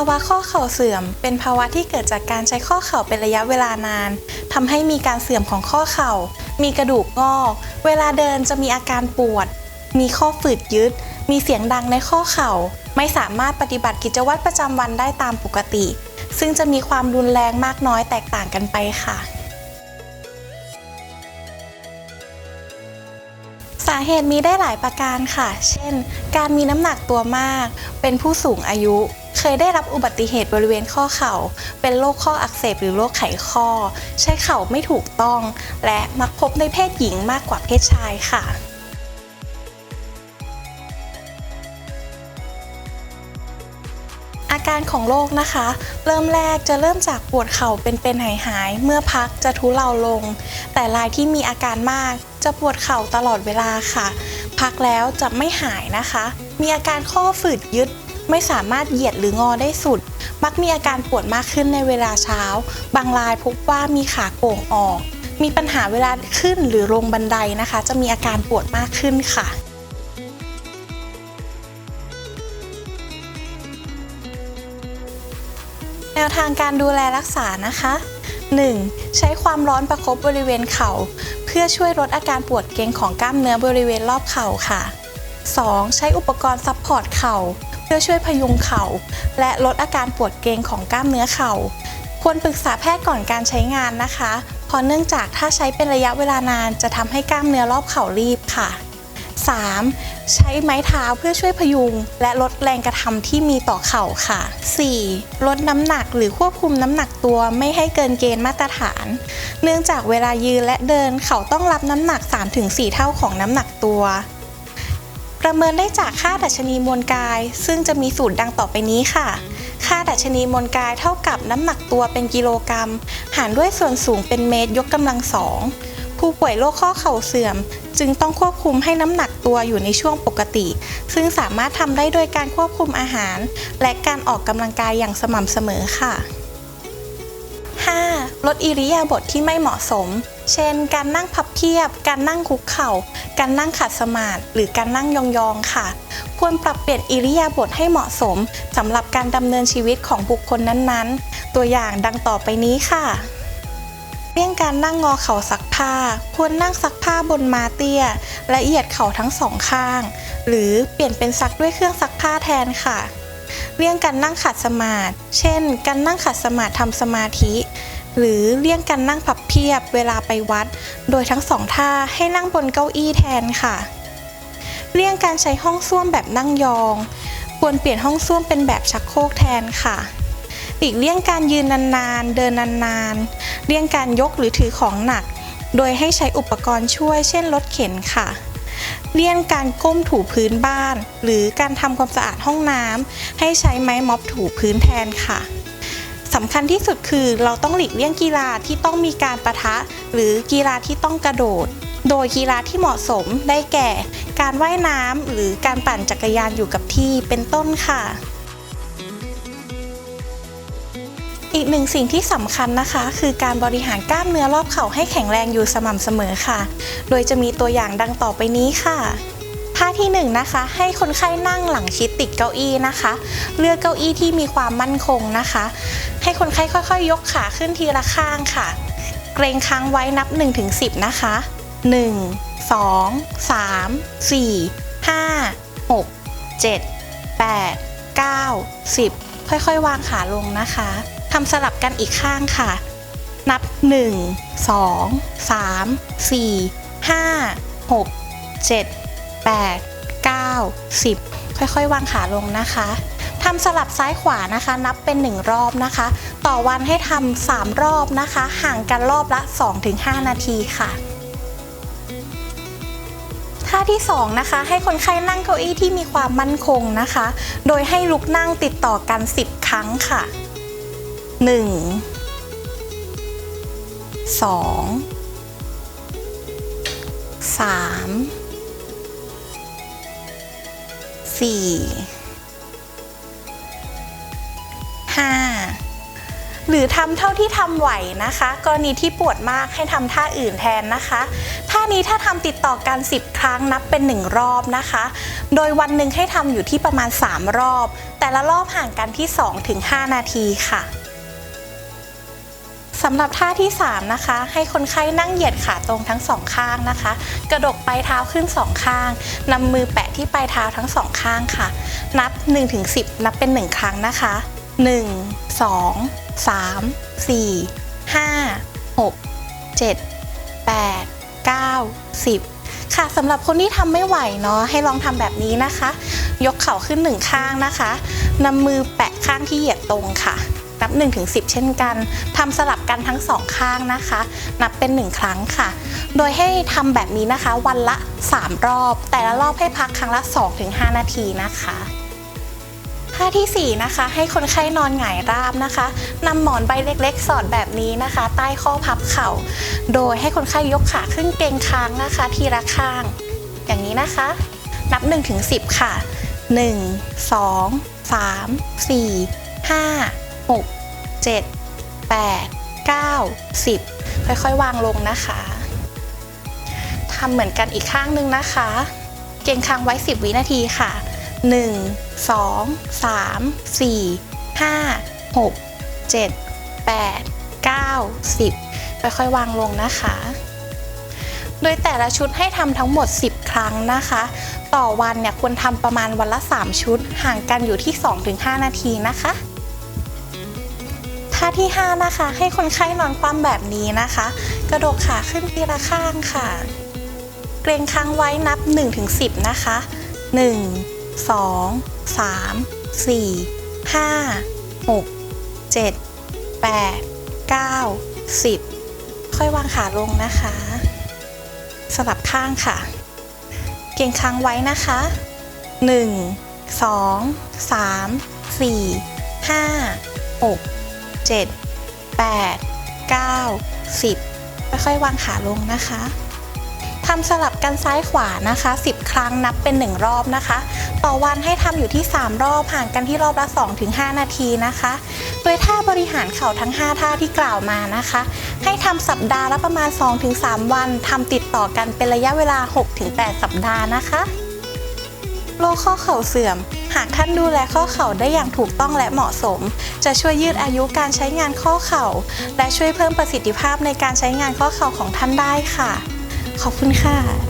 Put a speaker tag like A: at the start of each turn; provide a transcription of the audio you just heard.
A: าวะข้อเข่าเสื่อม เป็นภาวะที่เกิดจากการใช้ข้อเข่าเป็นระยะเวลานานทำให้มีการเสื่อมของข้อเข่า มีกระดูกงอก เวลาเดินจะมีอาการปวด มีข้อฝืดยึด มีเสียงดังในข้อเข่า ไม่สามารถปฏิบัติกิจวัตรประจำวันได้ตามปกติ ซึ่งจะมีความรุนแรงมากน้อยแตกต่างกันไปค่ะสาเหตุมีได้หลายประการค่ะ เช่น การมีน้ำหนักตัวมาก เป็นผู้สูงอายุ เคยได้รับอุบัติเหตุบริเวณข้อเข่า เป็นโรคข้ออักเสบหรือโรคไขข้อ ใช้เข่าไม่ถูกต้อง และมักพบในเพศหญิงมากกว่าเพศชายค่ะอาการของโรคนะคะ เริ่มแรกจะเริ่มจากปวดเข่าเป็นๆหายๆเมื่อพักจะทุเลาลง แต่รายที่มีอาการมาก จะปวดเข่าตลอดเวลาค่ะ พักแล้วจะไม่หายนะคะ มีอาการข้อฝืดยึด ไม่สามารถเหยียดหรืองอได้สุด มักมีอาการปวดมากขึ้นในเวลาเช้า บางรายพบว่ามีขาโก่งออก มีปัญหาเวลาขึ้นหรือลงบันไดนะคะ จะมีอาการปวดมากขึ้นค่ะแนวทางการดูแลรักษานะคะ 1. ใช้ความร้อนประคบบริเวณเข่า เพื่อช่วยลดอาการปวดเกร็งของกล้ามเนื้อบริเวณรอบเข่าค่ะ 2. ใช้อุปกรณ์ซัพพอร์ตเข่า พื่อช่วยพยุงเข่า และลดอาการปวดเกร็งของกล้ามเนื้อเข่า ควรปรึกษาแพทย์ก่อนการใช้งานนะคะเพราะเนื่องจากถ้าใช้เป็นระยะเวลานานจะทำให้กล้ามเนื้อรอบเข่ารีบค่ะ 3. ใช้ไม้เท้าเพื่อช่วยพยุง และลดแรงกระทำที่มีต่อเข่าค่ะ 4. ลดน้ำหนักหรือควบคุมน้ำหนักตัวไม่ให้เกินเกณฑ์มาตรฐาน เนื่องจากเวลายืนและเดินเขาต้องรับน้ำหนัก 3-4 เท่าของน้ำหนักตัว ประเมินได้จากค่าดัชนีมวลกาย ซึ่งจะมีสูตรดังต่อไปนี้ค่ะ ค่าดัชนีมวลกายเท่ากับน้ำหนักตัวเป็นกิโลกรัม หารด้วยส่วนสูงเป็นเมตรยกกำลังสองผู้ป่วยโรคข้อเข่าเสื่อม จึงต้องควบคุมให้น้ำหนักตัวอยู่ในช่วงปกติ ซึ่งสามารถทำได้โดยการควบคุมอาหาร และการออกกำลังกายอย่างสม่ำเสมอค่ะ ลดอิริยาบถทที่ไม่เหมาะสม เช่น การนั่งพับเพียบ การนั่งคุกเข่า การนั่งขัดสมาธิหรือการนั่งยองๆค่ะ ควรปรับเปลี่ยนอิริยาบถให้เหมาะสมสำหรับการดำเนินชีวิตของบุคคลนั้นๆ ตัวอย่างดังต่อไปนี้ค่ะเลี่ยงการนั่งงอเข่าซักผ้า ควรนั่งซักผ้าบนมาเตี้ย และเหยียดเข่าทั้งสองข้าง หรือเปลี่ยนเป็นซักด้วยเครื่องซักผ้าแทนค่ะ เลี่ยงการนั่งขัดสมาธิ เช่น การนั่งขัดสมาธิทำสมาธิ หรือเลี่ยงการนั่งพับเพียบเวลาไปวัด โดยทั้งสองท่าให้นั่งบนเก้าอี้แทนค่ะ เลี่ยงการใช้ห้องส้วมแบบนั่งยอง ควรเปลี่ยนห้องส้วมเป็นแบบชักโครกแทนค่ะหลีกเลี่ยงการยืนนานๆ เดินนานๆ เลี่ยงการยกหรือถือของหนัก โดยให้ใช้อุปกรณ์ช่วยเช่นรถเข็นค่ะ เลี่ยงการก้มถูพื้นบ้าน หรือการทำความสะอาดห้องน้ำให้ใช้ไม้ม็อบถูพื้นแทนค่ะ สำคัญที่สุดคือเราต้องหลีกเลี่ยงกีฬาที่ต้องมีการประทะ หรือกีฬาที่ต้องกระโดด โดยกีฬาที่เหมาะสมได้แก่ การว่ายน้ำหรือการปั่นจักรยานอยู่กับที่เป็นต้นค่ะอีกหนึ่งสิ่งที่สำคัญนะคะ คือการบริหารกล้ามเนื้อรอบเข่าให้แข็งแรงอยู่สม่ำเสมอค่ะ โดยจะมีตัวอย่างดังต่อไปนี้ค่ะ ท่าที่1นงนะคะ ให้คนไข้นั่งหลังชิดติดเก้าอี้นะคะ เลือกเก้าอี้ที่มีความมั่นคงนะคะ ให้คนไข้ค่อยๆ ยกขาขึ้นทีละข้างค่ะ เกรงค้างไว้นับ 1-10 นะคะ 1 2 3 4 5 6 7 8 9 10 ค่อยๆ วางขาลงนะคะทำสลับกันอีกข้างค่ะ นับ 1 2 3 4 5 6 7 8 9 10 ค่อยๆ วางขาลงนะคะทำสลับซ้ายขวานะคะ นับเป็น 1 รอบนะคะ ต่อวันให้ทำ3รอบนะคะ ห่างกันรอบละ 2-5 นาทีค่ะท่าที่ 2 นะคะ ให้คนไข้นั่งเก้าอี้ที่มีความมั่นคงนะคะ โดยให้ลุกนั่งติดต่อกัน 10 ครั้งค่ะ 1 2 3 4 5หรือทำเท่าที่ทำไหวนะคะ กรณีที่ปวดมากให้ทำท่าอื่นแทนนะคะท่านี้ถ้าทำติดต่อกัน 10 ครั้งนับเป็น 1 รอบนะคะ โดยวันหนึ่งให้ทำอยู่ที่ประมาณ 3 รอบ แต่ละรอบห่างกันที่ 2-5 นาทีค่ะ สำหรับท่าที่ 3 นะคะ ให้คนไข้นั่งเหยียดขาตรงทั้งสองข้างนะคะ กระดกปลายเท้าขึ้นสองข้างนำมือแปะที่ปลายเท้าทั้งสองข้างค่ะ นับ 1-10 นับเป็น 1 ครั้งนะคะ 1 2 3 4 5 6 7 8 9 10 ค่ะสำหรับคนที่ทำไม่ไหวเนาะให้ลองทำแบบนี้นะคะ ยกเข่าขึ้นหนึ่งข้างนะคะนำมือแปะข้างที่เหยียดตรงค่ะ นับ1ถึง10 เช่นกันทำสลับกันทั้งสองข้างนะคะ นับเป็น 1 ครั้งค่ะ โดยให้ทำแบบนี้นะคะ วันละ 3 รอบ แต่ละรอบให้พักครั้งละ 2-5 นาทีนะคะท่าทีสี่4นะคะให้คนไข้นอนหงายราบนะคะนำหมอนใบเล็กๆ สอดแบบนี้นะคะ ใต้ข้อพับเข่า โดยให้คนไข้ยกขาขึ้นเกรงค้างนะคะ ทีละข้าง อย่างนี้นะคะ นับ1ถึง10 ค่ะ 1 2 3 4 5 6 7 8 9 10 ค่อยๆ วางลงนะคะทำเหมือนกันอีกข้างหนึ่งนะคะ เกรงค้างไว้ 10 วินาทีค่ะ 1 2 3 4 5 6 7 8 9 10 ค่อยๆ วางลงนะคะ โดยแต่ละชุดให้ทำทั้งหมด 10 ครั้งนะคะ ต่อวันเนี่ยควรทำประมาณวันละ 3 ชุด ห่างกันอยู่ที่ 2-5 นาทีนะคะ ท่าที่ 5 นะคะ ให้คนไข้นอนคว่ำแบบนี้นะคะ กระดกขาขึ้นทีละข้างค่ะ เกรงค้างไว้นับ 1-10 นะคะ 1 2 3 4 5 6 7 8 9 10 ค่อยวางขาลงนะคะ สลับข้างค่ะ เกรงค้างไว้นะคะ 1 2 3 4 5 6 7 8 9 10 ค่อยๆวางขาลงนะคะทำสลับกันซ้ายขวานะคะ 10 ครั้งนับเป็น 1 รอบนะคะ ต่อวันให้ทำอยู่ที่ 3 รอบห่างกันที่รอบละ 2-5 นาทีนะคะ โดยท่าบริหารเข่าทั้ง 5 ท่าที่กล่าวมานะคะ ให้ทำสัปดาห์ละประมาณ 2-3 วันทำติดต่อกันเป็นระยะเวลา 6-8 สัปดาห์นะคะ โรคข้อเข่าเสื่อม หากท่านดูแลข้อเข่าได้อย่างถูกต้องและเหมาะสม จะช่วยยืดอายุการใช้งานข้อเข่า และช่วยเพิ่มประสิทธิภาพในการใช้งานข้อเข่าของท่านได้ค่ะ ขอบคุณค่ะ